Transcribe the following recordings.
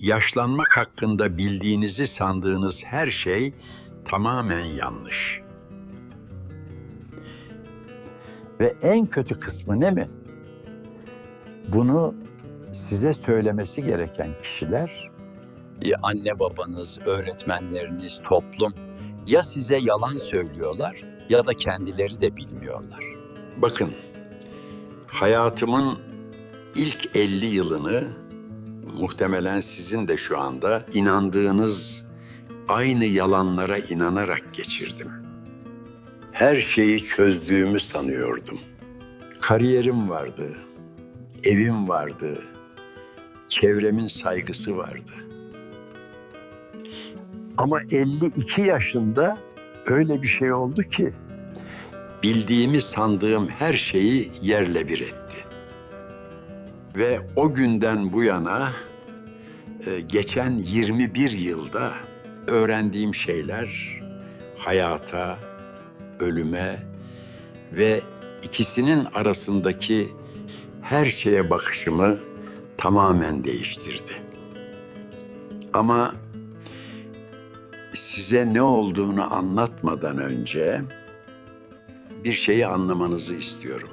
Yaşlanmak hakkında bildiğinizi sandığınız her şey tamamen yanlış. Ve en kötü kısmı ne mi? Bunu size söylemesi gereken kişiler Ya anne babanız, öğretmenleriniz, toplum ya size yalan söylüyorlar ya da kendileri de bilmiyorlar. Bakın, hayatımın ilk 50 yılını muhtemelen sizin de şu anda inandığınız aynı yalanlara inanarak geçirdim. Her şeyi çözdüğümü sanıyordum. Kariyerim vardı, evim vardı, çevremin saygısı vardı. ama 52 yaşında öyle bir şey oldu ki bildiğimi sandığım her şeyi yerle bir etti. Ve o günden bu yana e, geçen 21 yılda öğrendiğim şeyler hayata, ölüme ve ikisinin arasındaki her şeye bakışımı tamamen değiştirdi. Ama size ne olduğunu anlatmadan önce bir şeyi anlamanızı istiyorum.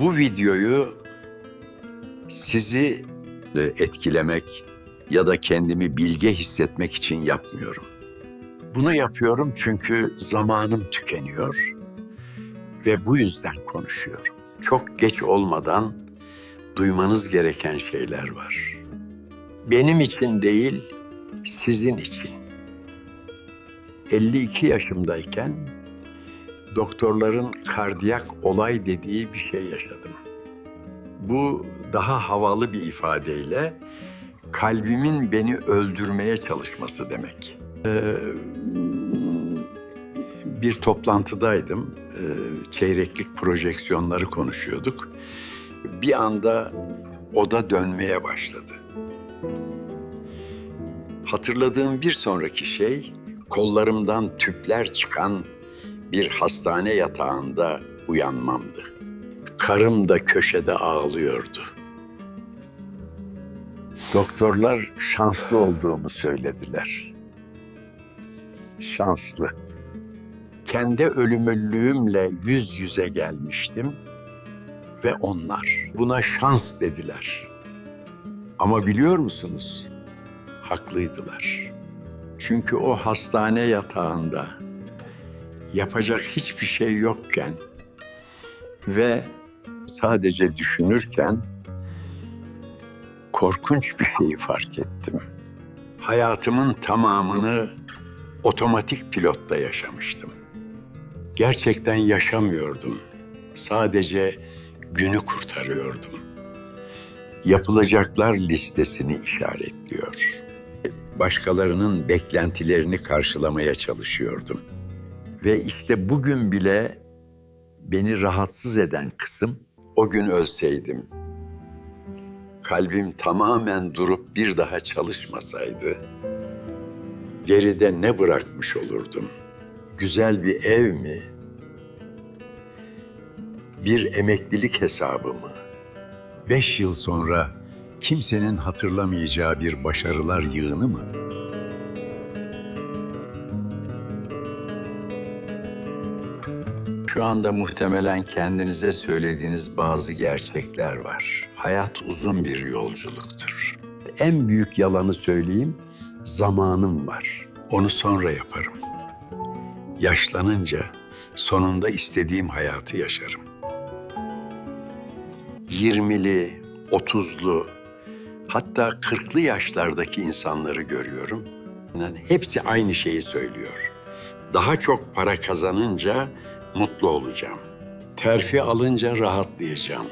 Bu videoyu sizi etkilemek ya da kendimi bilge hissetmek için yapmıyorum. Bunu yapıyorum çünkü zamanım tükeniyor ve bu yüzden konuşuyorum. Çok geç olmadan duymanız gereken şeyler var. Benim için değil, sizin için. 52 yaşımdayken doktorların kardiyak olay dediği bir şey yaşadım. Bu daha havalı bir ifadeyle kalbimin beni öldürmeye çalışması demek. Ee, bir toplantıdaydım. Ee, çeyreklik projeksiyonları konuşuyorduk. Bir anda oda dönmeye başladı. Hatırladığım bir sonraki şey kollarımdan tüpler çıkan bir hastane yatağında uyanmamdı. Karım da köşede ağlıyordu. Doktorlar şanslı olduğumu söylediler. Şanslı. Kendi ölümlülüğümle yüz yüze gelmiştim ve onlar buna şans dediler. Ama biliyor musunuz? Haklıydılar. Çünkü o hastane yatağında yapacak hiçbir şey yokken ve sadece düşünürken korkunç bir şeyi fark ettim. Hayatımın tamamını otomatik pilotta yaşamıştım. Gerçekten yaşamıyordum. Sadece günü kurtarıyordum. Yapılacaklar listesini işaretliyor. Başkalarının beklentilerini karşılamaya çalışıyordum. Ve işte bugün bile beni rahatsız eden kısım o gün ölseydim. Kalbim tamamen durup bir daha çalışmasaydı geride ne bırakmış olurdum? Güzel bir ev mi? Bir emeklilik hesabı mı? Beş yıl sonra kimsenin hatırlamayacağı bir başarılar yığını mı? Şu anda muhtemelen kendinize söylediğiniz bazı gerçekler var. Hayat uzun bir yolculuktur. En büyük yalanı söyleyeyim, zamanım var. Onu sonra yaparım. Yaşlanınca sonunda istediğim hayatı yaşarım. 20'li, 30'lu, hatta 40'lı yaşlardaki insanları görüyorum. Yani hepsi aynı şeyi söylüyor. Daha çok para kazanınca mutlu olacağım. Terfi alınca rahatlayacağım.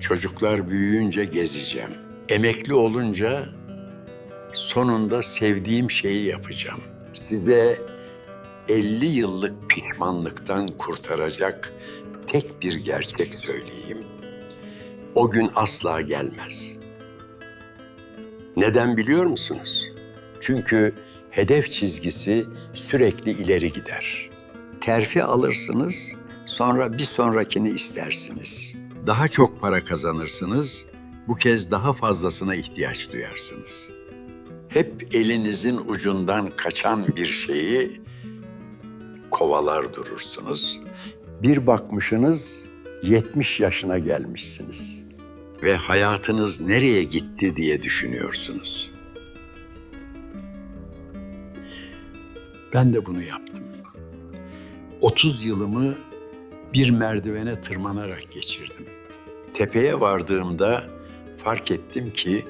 Çocuklar büyüyünce gezeceğim. Emekli olunca sonunda sevdiğim şeyi yapacağım. Size 50 yıllık pişmanlıktan kurtaracak tek bir gerçek söyleyeyim. O gün asla gelmez. Neden biliyor musunuz? Çünkü hedef çizgisi sürekli ileri gider. Terfi alırsınız, sonra bir sonrakini istersiniz. Daha çok para kazanırsınız, Bu kez daha fazlasına ihtiyaç duyarsınız. Hep elinizin ucundan kaçan bir şeyi kovalar durursunuz Bir bakmışsınız 70 yaşına gelmişsiniz. ve hayatınız nereye gitti diye düşünüyorsunuz. Ben de bunu yaptım. 30 yılımı bir merdivene tırmanarak geçirdim. Tepeye vardığımda fark ettim ki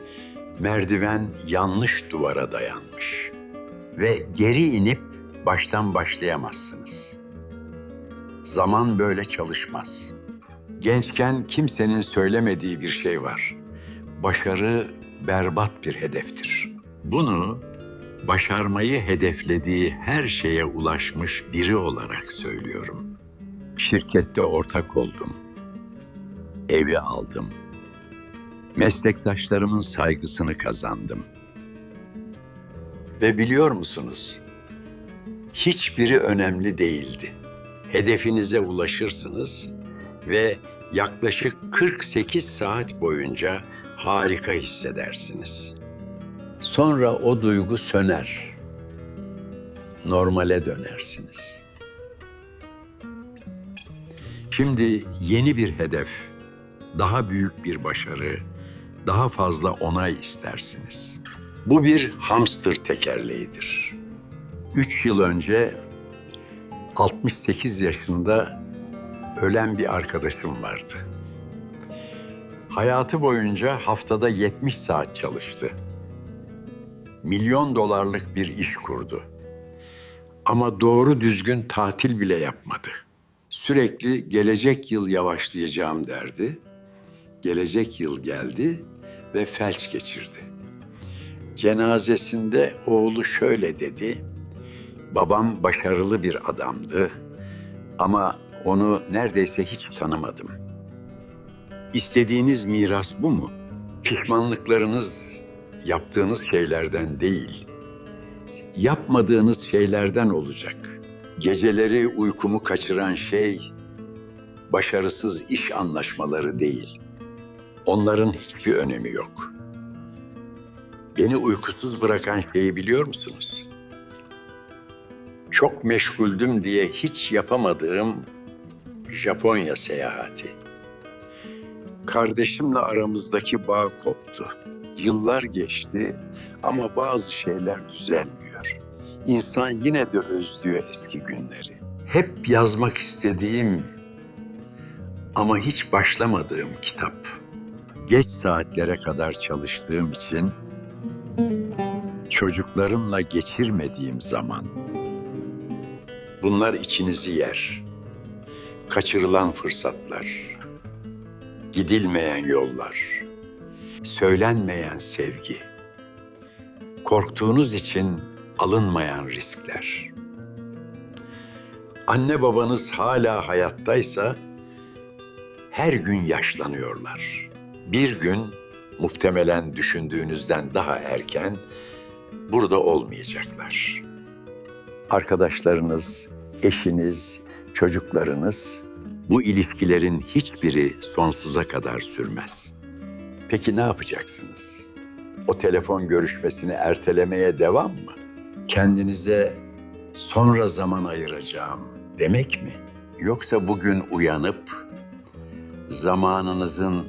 merdiven yanlış duvara dayanmış ve geri inip baştan başlayamazsınız. Zaman böyle çalışmaz. Gençken kimsenin söylemediği bir şey var. Başarı berbat bir hedeftir. Bunu başarmayı hedeflediği her şeye ulaşmış biri olarak söylüyorum. Şirkette ortak oldum. Evi aldım. Meslektaşlarımın saygısını kazandım. Ve biliyor musunuz? Hiçbiri önemli değildi. Hedefinize ulaşırsınız ve yaklaşık 48 saat boyunca harika hissedersiniz. Sonra o duygu söner. Normale dönersiniz. Şimdi yeni bir hedef, daha büyük bir başarı, daha fazla onay istersiniz. Bu bir hamster tekerleğidir. Üç yıl önce 68 yaşında ölen bir arkadaşım vardı. Hayatı boyunca haftada 70 saat çalıştı. Milyon dolarlık bir iş kurdu. Ama doğru düzgün tatil bile yapmadı. Sürekli gelecek yıl yavaşlayacağım derdi. Gelecek yıl geldi ve felç geçirdi. Cenazesinde oğlu şöyle dedi. Babam başarılı bir adamdı ama onu neredeyse hiç tanımadım. İstediğiniz miras bu mu? Pişmanlıklarınız yaptığınız şeylerden değil, yapmadığınız şeylerden olacak. Geceleri uykumu kaçıran şey başarısız iş anlaşmaları değil. Onların hiçbir önemi yok. Beni uykusuz bırakan şeyi biliyor musunuz? Çok meşguldüm diye hiç yapamadığım Japonya seyahati. Kardeşimle aramızdaki bağ koptu. Yıllar geçti ama bazı şeyler düzelmiyor. İnsan yine de özlüyor eski günleri. Hep yazmak istediğim ama hiç başlamadığım kitap. Geç saatlere kadar çalıştığım için çocuklarımla geçirmediğim zaman bunlar içinizi yer. Kaçırılan fırsatlar, gidilmeyen yollar, söylenmeyen sevgi, korktuğunuz için alınmayan riskler. Anne babanız hala hayattaysa her gün yaşlanıyorlar. Bir gün muhtemelen düşündüğünüzden daha erken burada olmayacaklar. Arkadaşlarınız, eşiniz, çocuklarınız bu ilişkilerin hiçbiri sonsuza kadar sürmez. Peki ne yapacaksınız? O telefon görüşmesini ertelemeye devam mı? Kendinize sonra zaman ayıracağım demek mi? Yoksa bugün uyanıp zamanınızın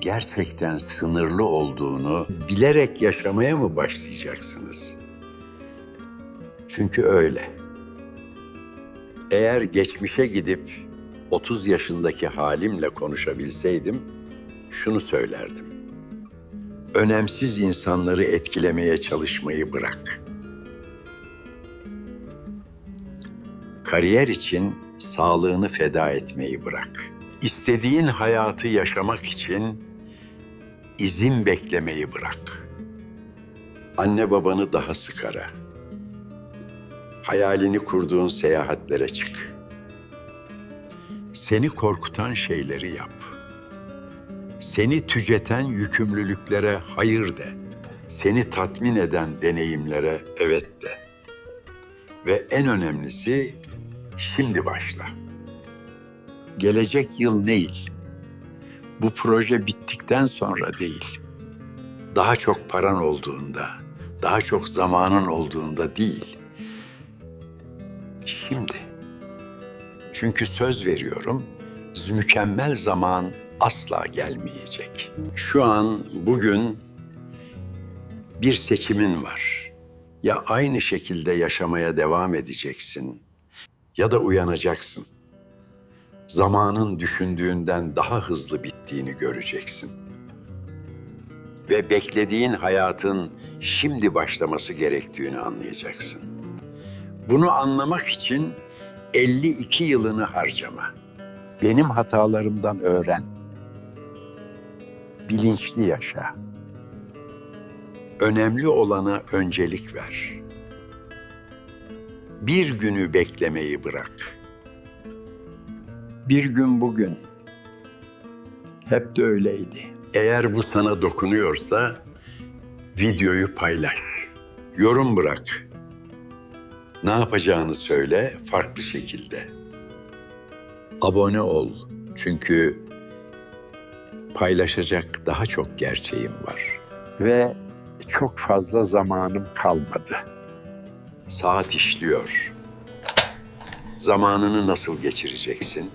gerçekten sınırlı olduğunu bilerek yaşamaya mı başlayacaksınız? Çünkü öyle. Eğer geçmişe gidip 30 yaşındaki halimle konuşabilseydim şunu söylerdim. Önemsiz insanları etkilemeye çalışmayı bırak. Kariyer için sağlığını feda etmeyi bırak. İstediğin hayatı yaşamak için izin beklemeyi bırak. Anne babanı daha sık ara. Hayalini kurduğun seyahatlere çık. Seni korkutan şeyleri yap. Seni tüceten yükümlülüklere hayır de. Seni tatmin eden deneyimlere evet de. Ve en önemlisi şimdi başla. Gelecek yıl değil. Bu proje bittikten sonra değil. Daha çok paran olduğunda, daha çok zamanın olduğunda değil. Şimdi. Çünkü söz veriyorum, mükemmel zaman asla gelmeyecek. Şu an, bugün bir seçimin var. Ya aynı şekilde yaşamaya devam edeceksin ya da uyanacaksın. Zamanın düşündüğünden daha hızlı bittiğini göreceksin. Ve beklediğin hayatın şimdi başlaması gerektiğini anlayacaksın. Bunu anlamak için 52 yılını harcama. Benim hatalarımdan öğren. Bilinçli yaşa. Önemli olana öncelik ver. Bir günü beklemeyi bırak. Bir gün bugün. Hep de öyleydi. Eğer bu sana dokunuyorsa videoyu paylaş. Yorum bırak. Ne yapacağını söyle farklı şekilde. Abone ol. Çünkü paylaşacak daha çok gerçeğim var. Ve çok fazla zamanım kalmadı. Saat işliyor. Zamanını nasıl geçireceksin?